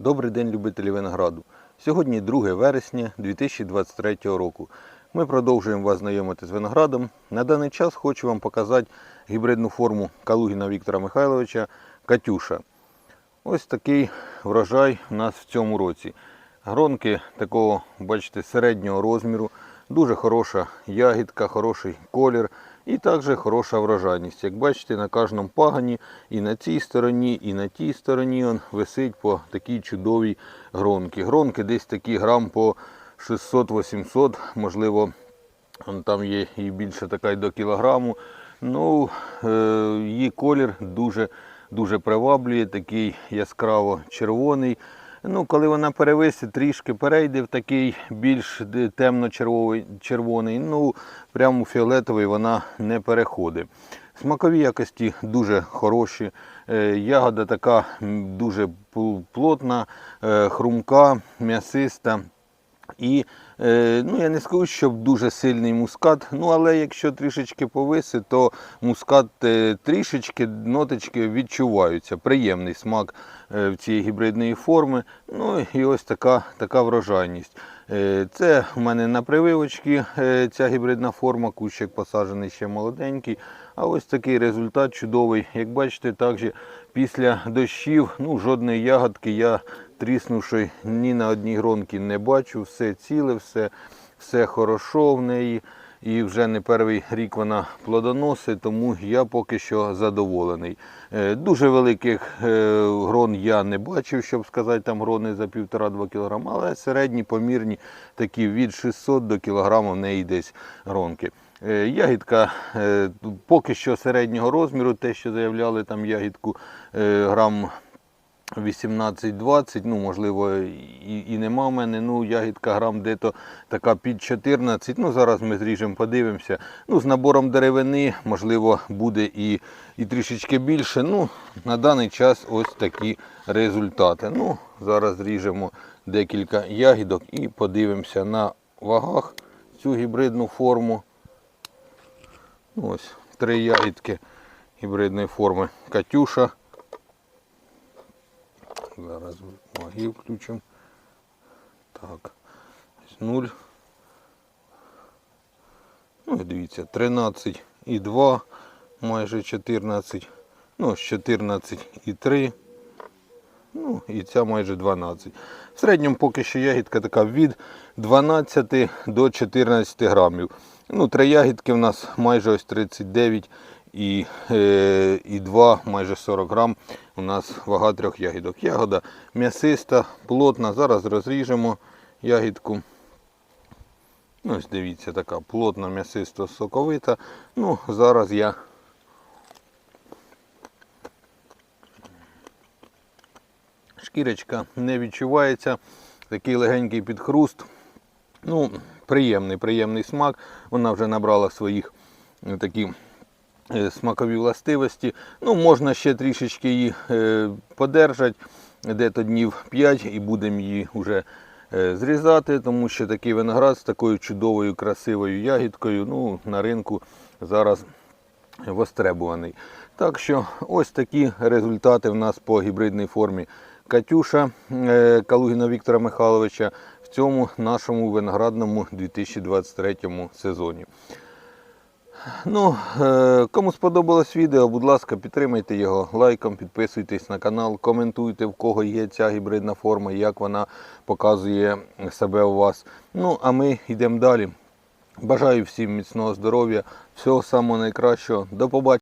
Добрий день, любителі винограду. Сьогодні 2 вересня 2023 року. Ми продовжуємо вас знайомити з виноградом. На даний час хочу вам показати гібридну форму Калугіна Віктора Михайловича Катюша. Ось такий врожай у нас в цьому році. Гронки такого, бачите, середнього розміру, дуже хороша ягідка, хороший колір і також хороша врожайність. Як бачите, на кожному пагані і на цій стороні, і на тій стороні он висить по такій чудовій гронки. Гронки десь такі грам по 600-800, можливо, там є і більше така й до кілограму. Ну, е, її колір дуже, дуже приваблює, такий яскраво червоний. Ну, коли вона перевисить, трішки перейде в такий більш темно-червоний, ну прямо фіолетовий вона не переходить. Смакові якості дуже хороші. Е, Ягода така дуже плотна, е, хрумка, м'ясиста. І е, ну, я не скажу, щоб дуже сильний мускат, ну але якщо трішечки повиси, то мускат е, трішечки ноточки відчуваються. Приємний смак е, в цієї гібридної форми. Ну і ось така, така врожайність. Це в мене на прививочці ця гібридна форма, кущик посаджений ще молоденький. А ось такий результат чудовий. Як бачите, також після дощів ну, жодної ягодки я тріснувши ні на одній гронці не бачу. Все ціле, все, все хорошо в неї. І вже не перший рік вона плодоносить, тому я поки що задоволений. Е, Дуже великих е, грон я не бачив, щоб сказати, там грони за 1,5-2 кг, але середні, помірні, такі від 600 до кілограму в неї десь гронки. Е, Ягідка поки що середнього розміру, те, що заявляли там ягідку грам 18-20, ну можливо і, і нема в мене. Ну, ягідка грам де-то така під 14. Ну, зараз ми зріжемо, подивимося. Ну, з набором деревини, можливо, буде і, і трішечки більше. Ну, на даний час ось такі результати. Ну, зараз зріжемо декілька ягідок і подивимося на вагах цю гібридну форму. Ну, Ось три ягідки гібридної форми Катюша. Зараз ваги включимо. Так, ось 0. Ну і дивіться, 13 і 2, майже 14. Ну, ось 14 і 3. Ну, і ця майже 12. В середньому поки що ягідка така від 12 до 14 грамів. Ну, три ягідки в нас майже ось 39 і, е, і 2, майже 40 грам. У нас вага трьох ягідок. Ягода м'ясиста, плотна. Зараз розріжемо ягідку. Ну, Ось дивіться, така плотна, м'ясисто соковита. Ну, зараз я шкірочка не відчувається. Такий легенький підхруст. Ну, приємний, приємний смак. Вона вже набрала своїх такі е, смакові властивості. Ну, можна ще трішечки її е, подержати, де-то днів 5 і будемо її вже е, зрізати, тому що такий виноград з такою чудовою, красивою ягідкою ну, на ринку зараз востребуваний. Так що ось такі результати в нас по гібридній формі Катюша е, Калугіна Віктора Михайловича в цьому нашому виноградному 2023 сезоні. Ну, е, кому сподобалось відео, будь ласка, підтримайте його лайком, підписуйтесь на канал, коментуйте, в кого є ця гібридна форма, як вона показує себе у вас. Ну, а ми йдемо далі. Бажаю всім міцного здоров'я, всього самого найкращого. До побачення.